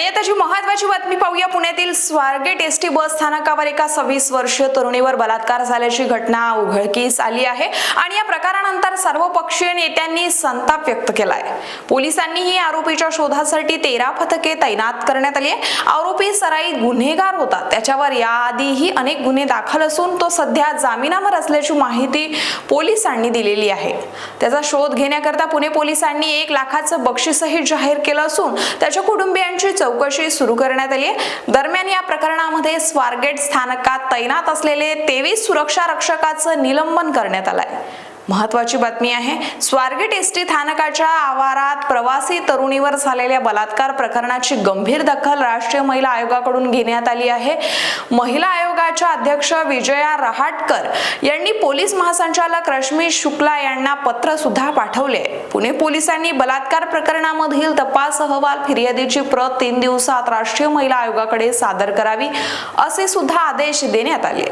आणि आता जी महत्वाची बातमी पाहूया पुण्यातील स्वारगेट एस टी बस स्थानकावर एका सव्वीस वर्षीय तरुणीवर बलात्कार झाल्याची घटना उघडकीस आली आहे. आणि या प्रकारानंतर सर्वपक्षीय नेत्यांनी संताप व्यक्त केलाय. पोलिसांनीही आरोपीच्या शोधासाठी तेरा पथके तैनात करण्यात आली आहे. आरोपी सराईत गुन्हेगार होता. त्याच्यावर याआधीही अनेक गुन्हे दाखल असून तो सध्या जामिनावर असल्याची माहिती पोलिसांनी दिलेली आहे. त्याचा शोध घेण्याकरता पुणे पोलिसांनी एक लाखाचं बक्षीसही जाहीर केलं असून त्याच्या कुटुंबियांची चौकशी सुरू करण्यात आली आहे. दरम्यान या प्रकरणामध्ये स्वारगेट स्थानकात तैनात असलेले तेवीस सुरक्षा रक्षकाचं निलंबन करण्यात आलंय. महत्वाची बातमी आहे. स्वारगेट एस टी स्थानकाच्या आवारात प्रवासी तरुणीवर झालेल्या बलात्कार प्रकरणाची गंभीर दखल राष्ट्रीय महिला आयोगाकडून घेण्यात आली आहे. महिला आयोगाच्या अध्यक्ष विजया रहाटकर यांनी पोलीस महासंचालक रश्मी शुक्ला यांना पत्र सुद्धा पाठवले. पुणे पोलिसांनी बलात्कार प्रकरणामधील तपास अहवाल फिर्यादीची प्रत तीन दिवसात राष्ट्रीय महिला आयोगाकडे सादर करावी असे सुद्धा आदेश देण्यात आले.